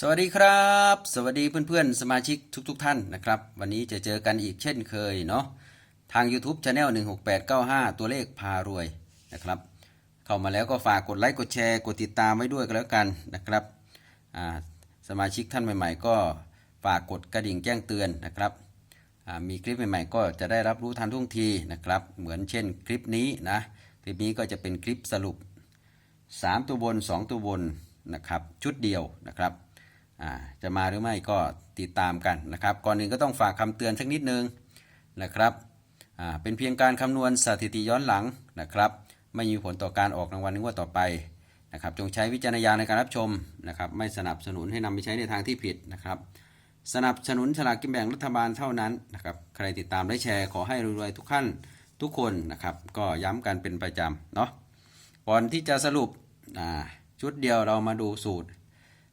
สวัสดีครับ สวัสดีเพื่อนๆ สมาชิกทุกๆทท่านนะครับ วันนี้จะเจอกันอีกเช่นเคยเนาะทาง YouTube Channel 16895 ตัวเลขพารวยนะครับ เข้ามาแล้วก็ฝากกดไลค์กดแชร์กดติดตามไว้ด้วยก็แล้วกันนะครับสมาชิกท่านใหม่ ๆ ก็ฝากกดกระดิ่งแจ้งเตือนนะครับมีคลิปใหม่ๆ ก็จะได้รับรู้ทันท่วงทีนะครับ เหมือนเช่นคลิปนี้นะคลิปนี้ก็จะเป็นคลิปสรุป 3 ตัวบน 2 ตัวบนนะครับชุดเดียวนะครับ จะมาหรือไม่ก็ติดตามกันนะครับ ก่อนอื่นก็ต้องฝากคำเตือนสักนิดนึงนะครับเป็นเพียงการคำนวณสถิติย้อนหลังนะครับ ไม่มีผลต่อการออกรางวัลในงวดต่อไปนะครับ จงใช้วิจารณญาณในการรับชมนะครับ ไม่สนับสนุนให้นำไปใช้ในทางที่ผิดนะครับ สนับสนุนฉลากกินแบ่งรัฐบาลเท่านั้นนะครับ ใครติดตามได้แชร์ขอให้รวยๆทุกขั้นทุกคนนะครับ ก็ย้ำกันเป็นประจำเนาะ ก่อนที่จะสรุปชุดเดียวเรามาดูสูตร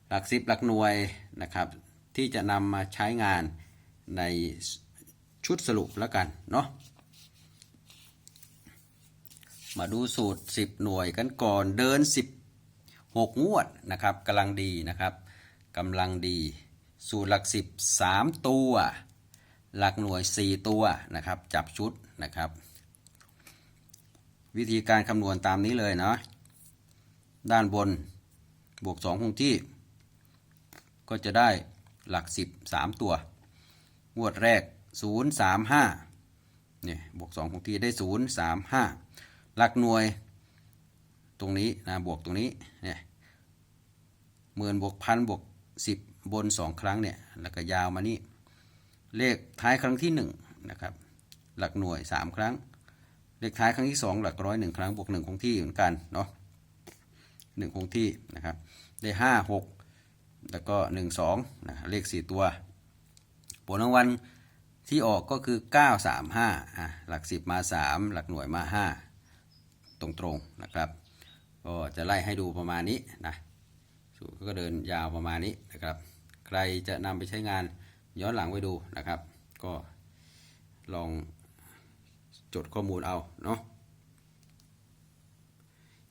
หลักสิบหลักหน่วยนะครับที่จะนำมาใช้งานในชุดสรุปแล้วกันเนาะมาดูสูตร 10 หน่วยกันก่อนเดิน 16 งวดนะครับกำลังดีนะครับกำลังดี สูตรหลักสิบ3ตัว หลักหน่วย 4 ตัวนะครับจับชุดนะครับ วิธีการคำนวณตามนี้เลยเนาะด้านบนบวก 2 คงที่ ก็จะได้หลัก 10 3 ตัว งวดแรก 0 3 5เนี่ยบวก2คงที่ได้ 0 3 5 หลักหน่วยตรงนี้นะบวกตรงนี้เนี่ยหมื่นบวกพันบวก 10 บน 2 ครั้งเนี่ยแล้วก็ยาวมานี่เลขท้ายครั้งที่1นะครับหลักหน่วย 3 ครั้ง เลขท้ายครั้งที่ 2 หลักร้อยหนึ่งครั้งบวกหนึ่งคงที่เหมือนกันเนาะหนึ่งคงที่นะครับได้ห้าหก แล้วก็หนึ่งสองนะเลขสี่ตัว ผลรางวัลที่ออกก็คือเก้าสามห้าอะหลักสิบมาสามหลักหน่วยมาห้าตรงๆนะครับ ก็จะไล่ให้ดูประมาณนี้นะสูตรก็เดินยาวประมาณนี้นะครับ ใครจะนำไปใช้งานย้อนหลังไว้ดูนะครับ ก็ลองจดข้อมูลเอาเนาะ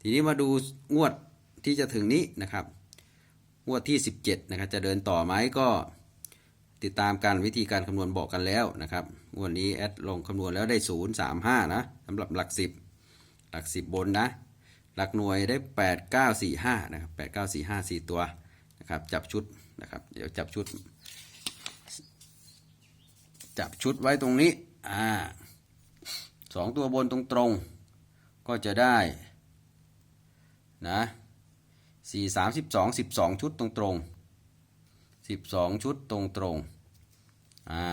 ทีนี้มาดูงวดที่จะถึงนี้นะครับ งวดที่ 17นะครับจะเดินต่อไหมก็ติดตามการวิธีการคำนวณบอกกันแล้วนะครับงวดนี้แอดลงคำนวณแล้วได้ 0 3 5 นะสำหรับหลัก 10 หลัก 10 บนนะ หลักหน่วยได้ 8 9 4 5นะครับ8 9 4 5 4 ตัวนะครับจับชุดนะครับเดี๋ยวจับชุด จับชุดไว้ตรงนี้อ่าสองตัวบนตรงตรงๆก็จะได้นะ สี่สามสิบสองสิบสองชุดตรงตรงสิบสองชุดตรงตรงๆอ่า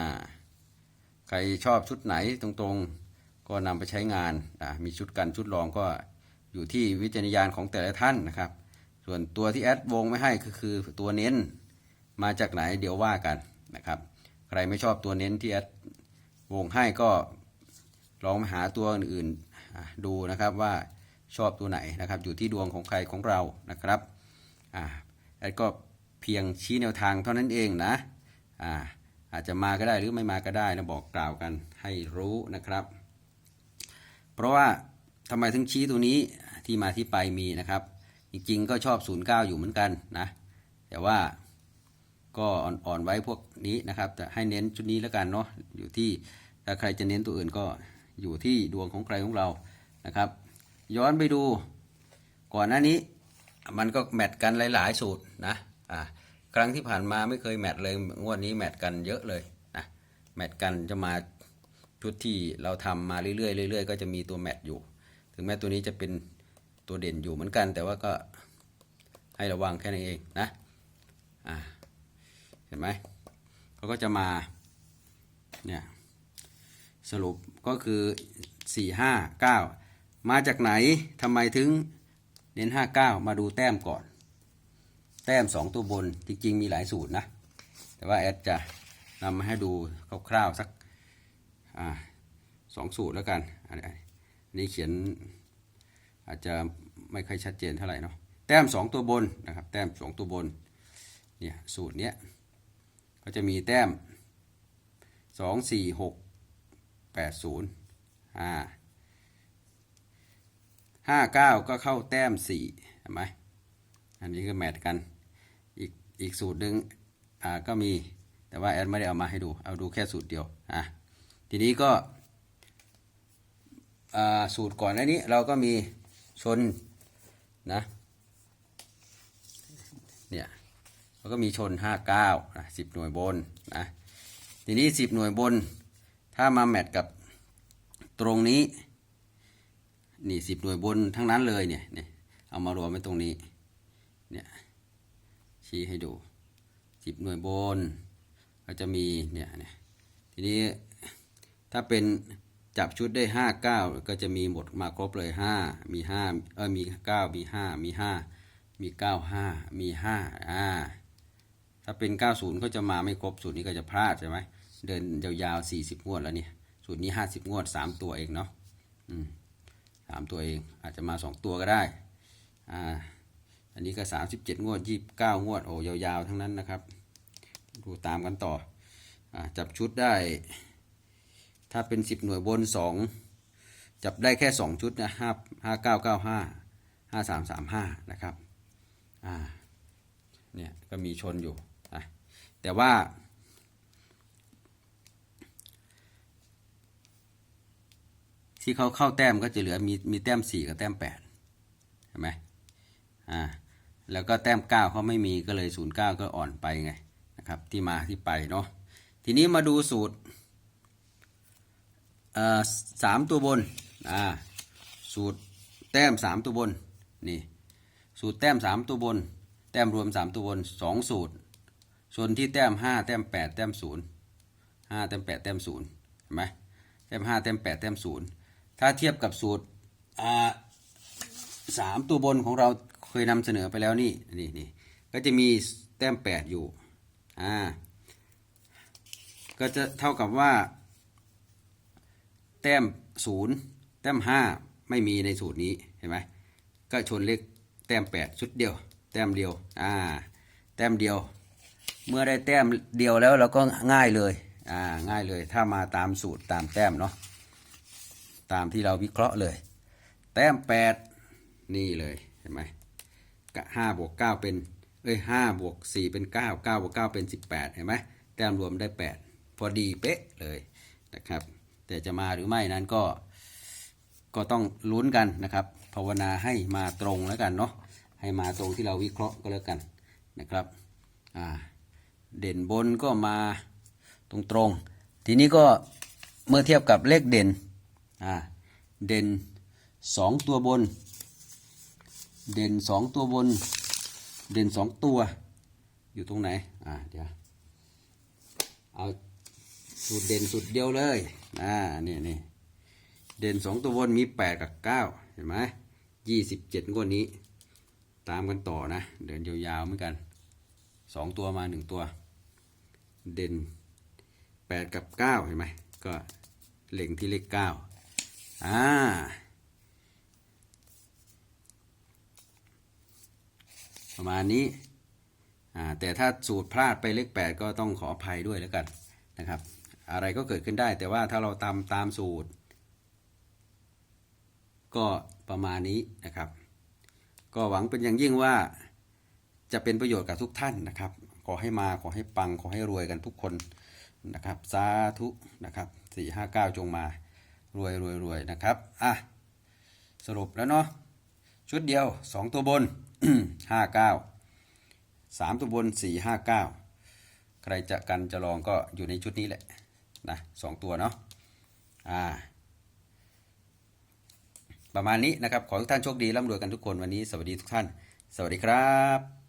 ใครชอบชุดไหนตรงตรงๆก็นำไปใช้งานมีชุดกันชุดรองก็อยู่ที่วิจารณญาณของแต่ละท่านนะครับ ส่วนตัวที่แอดวงไม่ให้ก็คือตัวเน้นมาจากไหนเดี๋ยวว่ากันนะครับ ใครไม่ชอบตัวเน้นที่แอดวงให้ก็ลองหาตัวอื่นๆดูนะครับว่า ชอบตัวไหนนะครับ อยู่ที่ดวงของใครของเรานะครับอ่าแล้วก็เพียงชี้แนวทางเท่านั้นเองนะอ่าอาจจะมาก็ได้หรือไม่มาก็ได้นะบอกกล่าวกันให้รู้นะครับ เพราะว่าทำไมถึงชี้ตัวนี้ที่มาที่ไปมีนะครับ จริงๆก็ชอบ 09 อยู่เหมือนกันนะแต่ว่าก็อ่อนๆไว้พวกนี้นะครับแต่ให้เน้นชุดนี้แล้วกันเนาะอยู่ที่ถ้าใครจะเน้นตัวอื่นก็อยู่ที่ดวงของใครของเรานะครับ ย้อนไปดู ก่อนหน้านี้ มันก็แมทกันหลาย ๆ สูตรนะอ่าครั้งที่ผ่านมาไม่เคยแมทเลยงวดนี้แมทกันเยอะเลยนะแมทกันจะมาชุดที่เราทำมาเรื่อยๆเรื่อยๆก็จะมีตัวแมทอยู่ ถึงแม้ตัวนี้จะเป็นตัวเด่นอยู่เหมือนกัน แต่ว่าก็ให้ระวังแค่นั้นเองนะอ่าเห็นไหมเขาก็จะมาเนี่ยสรุปก็คือ 4 5 9 มาจากไหนทำไมถึงเน้น 5 9 มาดูแต้มก่อน แต้ม 2 ตัวบนจริง ๆ มีหลายสูตรนะ แต่ว่าแอดจะนำมาให้ดูคร่าวๆสักอสองสูตรแล้วกันอันนี้เขียนอาจจะไม่ค่อยชัดเจนเท่าไหร่เนาะแต้ม 2 ตัวบนนะครับแต้ม 2 ตัวบนเนี่ยสูตรเนี้ยก็จะมีแต้ม 2 4 6แปดศูนย์อ่า ห้าเก้าก็เข้าแต้มสี่เห็นไหมอันนี้ก็แมทกัน อีกอีกสูตรหนึ่งอ่าก็มีแต่ว่าแอดไม่ได้เอามาให้ดู เอาดูแค่สูตรเดียวอะทีนี้ก็อ่าสูตรก่อนหน้านี้เราก็มีชนนะเนี่ยเราก็มีชน 59นะ10 หน่วยบนนะทีนี้ 10 หน่วยบน ถ้ามาแมทกับตรงนี้ นี่10หน่วยบนทั้งนั้นเลยเนี่ยเนี่ยเอามารวมไว้ตรงนี้เนี่ยชี้ให้ดู10หน่วยบน ก็จะมีเนี่ยเนี่ยทีนี้ถ้าเป็นจับชุดได้5 9ก็จะมีหมดมาครบเลย5มี5เออมี9มี5มี5มี9 5มี5อ่าถ้าเป็น90ก็จะมาไม่ครบสูตรนี้ก็จะพลาดใช่ไหมเดินยาวๆ40งวดแล้วเนี่ยสูตรนี้50งวด3ตัวเองเนาะอืม สามตัวเอง อาจจะมา 2 ตัวก็ได้อ่าอันนี้ก็ 37 งวด 29 งวด โอ้ยาวๆ ทั้งนั้นนะครับ ดูตามกันต่ออจับชุดได้ ถ้าเป็น 10 หน่วยบน 2 จับได้แค่ 2 ชุดนะ 5 5 9 9 5 5 3 3 5 นะครับ อ่า เนี่ย ก็มีชนอยู่ แต่ว่า ที่เขาเข้าแต้มก็จะเหลือมีมีแต้มสี่กับแต้มแปดเห็นไหมอ่าแล้วก็แต้มเก้าเขาไม่มีก็เลยศูนย์เก้าก็อ่อนไปไงนะครับที่มาที่ไปเนาะทีนี้มาดูสูตรเอ่อสามตัวบนอ่าสูตรแต้มสามตัวบนนี่สูตรแต้มสามตัวบน แต้มรวมสามตัวบนสองสูตร ส่วนที่แต้มห้าแต้มแปดแต้มศูนย์ห้าแต้มแปดแต้มศูนย์เห็นไหมแต้มห้าแต้มแปดแต้มศูนย์ ถ้าเทียบกับสูตรสามตัวบนของเราเคยนำเสนอไปแล้วนี่นี่นี่ก็จะมีแต้มแปดอยู่อ่าก็จะเท่ากับว่า แต้มศูนย์แต้มห้าไม่มีในสูตรนี้เห็นไหมก็ชนเลขแต้มแปดชุดเดียว แต้มเดียวอ่าแต้มเดียว เมื่อได้แต้มเดียวแล้วเราก็ง่ายเลยอ่าง่ายเลยถ้ามาตามสูตรตามแต้มเนาะ ตามที่เราวิเคราะห์เลย แต้มแปดนี่เลยเห็นไหมก็ห้าบวกเก้าเป็นเอ้ยห้าบวกสี่เป็นเก้าเก้าบวกเก้าเป็นสิบแปดเห็นไหมแต้มรวมได้แปดพอดีเป๊ะเลยนะครับ แต่จะมาหรือไม่นั้นก็ก็ต้องลุ้นกันนะครับ ภาวนาให้มาตรงแล้วกันเนาะให้มาตรงที่เราวิเคราะห์ก็แล้วกันนะครับอ่าเด่นบนก็มาตรงตรงๆทีนี้ก็เมื่อเทียบกับเลขเด่น อ่าเด่นสองตัวบน เด่นสองตัวบน เด่นสองตัว อยู่ตรงไหน อ่าเดี๋ยว เอาสูตรเด่นสุดเดียวเลย อ่า นี่นี่เด่นสองตัวบนมีแปดกับเก้าเห็นไหมยี่สิบเจ็ดงวดนี้ ตามกันต่อนะ เดินยาวๆเหมือนกันสองตัวมาหนึ่งตัว เด่นแปดกับเก้าเห็นไหม ก็เล็งที่เลขเก้า อ่าประมาณนี้อ่าแต่ถ้าสูตรพลาดไปเลขแปดก็ต้องขออภัยด้วยแล้วกันนะครับ อะไรก็เกิดขึ้นได้ แต่ว่าถ้าเราตามตามสูตร ก็ประมาณนี้นะครับ ก็หวังเป็นอย่างยิ่งว่าจะเป็นประโยชน์กับทุกท่านนะครับ ขอให้มาขอให้ปังขอให้รวยกันทุกคนนะครับ สาธุนะครับสี่ห้าเก้าจงมา รวยรวยรวยนะครับ อะ สรุปแล้วเนาะ ชุดเดียวสองตัวบนห้าเก้าสามตัวบนสี่ห้าเก้าใครจะกันจะลองก็อยู่ในชุดนี้แหละนะสองตัวเนาะ อ่า ประมาณนี้นะครับ ขอทุกท่านโชคดีร่ำรวยกันทุกคนวันนี้ สวัสดีทุกท่าน สวัสดีครับ